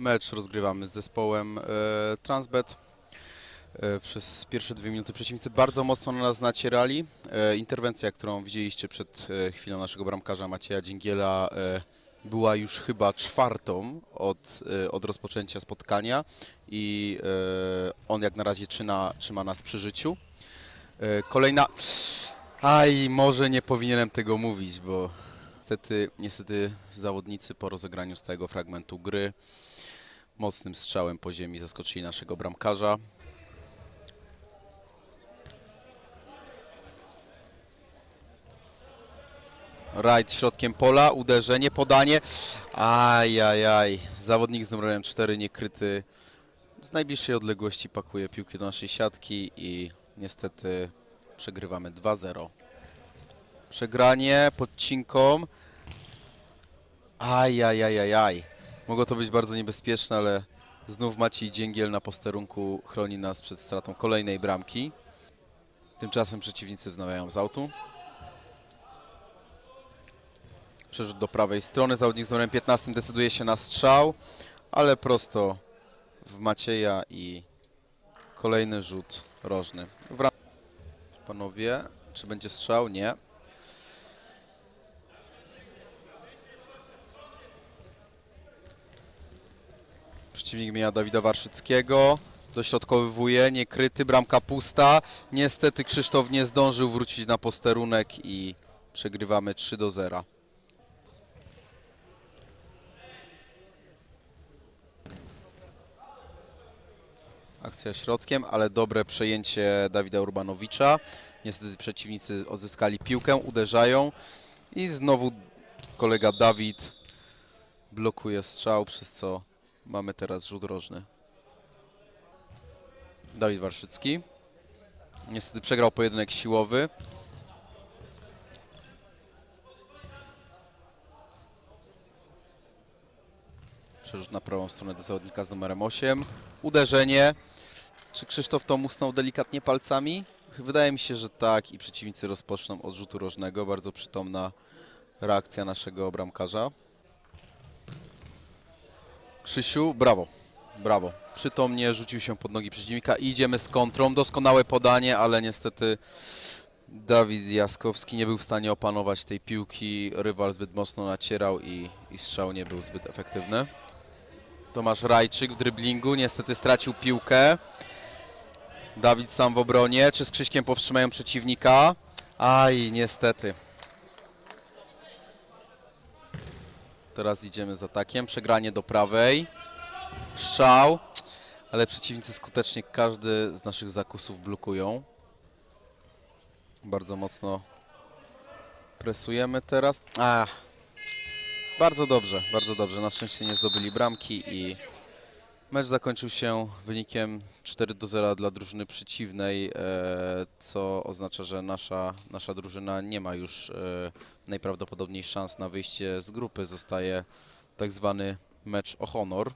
Mecz rozgrywamy z zespołem e, Transbet. E, przez pierwsze dwie minuty przeciwnicy bardzo mocno na nas nacierali. E, interwencja, którą widzieliście przed e, chwilą naszego bramkarza Macieja Dzięgiela e, była już chyba czwartą od, e, od rozpoczęcia spotkania i e, on jak na razie trzyma, trzyma nas przy życiu. E, kolejna... Aj, może nie powinienem tego mówić, bo niestety, niestety zawodnicy po rozegraniu z tego fragmentu gry mocnym strzałem po ziemi zaskoczyli naszego bramkarza. Right środkiem pola, uderzenie, podanie. Ajajaj, zawodnik z numerem 4 niekryty z najbliższej odległości pakuje piłkę do naszej siatki i niestety przegrywamy 2-0. Przegranie podcinką. Ajajajajaj. Mogło to być bardzo niebezpieczne, ale znów Maciej Dzięgiel na posterunku chroni nas przed stratą kolejnej bramki. Tymczasem przeciwnicy wznawiają z autu. Przerzut do prawej strony. Zawodnik z numerem 15 decyduje się na strzał, ale prosto w Macieja i kolejny rzut rożny. Panowie, czy będzie strzał? Nie. Przeciwnik mija Dawida Warszyckiego. Dośrodkowywuje, niekryty, bramka pusta. Niestety Krzysztof nie zdążył wrócić na posterunek i przegrywamy 3 do 0. Akcja środkiem, ale dobre przejęcie Dawida Urbanowicza. Niestety przeciwnicy odzyskali piłkę, uderzają i znowu kolega Dawid blokuje strzał, przez co mamy teraz rzut rożny. Dawid Warszycki. Niestety przegrał pojedynek siłowy. Przerzut na prawą stronę do zawodnika z numerem 8. Uderzenie. Czy Krzysztof to musnął delikatnie palcami? Wydaje mi się, że tak i przeciwnicy rozpoczną od rzutu rożnego. Bardzo przytomna reakcja naszego bramkarza. Krzysiu, brawo. Brawo. Przytomnie rzucił się pod nogi przeciwnika. Idziemy z kontrą. Doskonałe podanie, ale niestety Dawid Jaskowski nie był w stanie opanować tej piłki. Rywal zbyt mocno nacierał i, i strzał nie był zbyt efektywny. Tomasz Rajczyk w dryblingu. Niestety stracił piłkę. Dawid sam w obronie. Czy z Krzyśkiem powstrzymają przeciwnika? Aj, niestety. Teraz idziemy z atakiem. Przegranie do prawej. Strzał. Ale przeciwnicy skutecznie każdy z naszych zakusów blokują. Bardzo mocno presujemy teraz. Ach. Bardzo dobrze, bardzo dobrze. Na szczęście nie zdobyli bramki i mecz zakończył się wynikiem 4 do 0 dla drużyny przeciwnej, e, co oznacza, że nasza, nasza drużyna nie ma już e, najprawdopodobniej szans na wyjście z grupy. Zostaje tak zwany mecz o honor.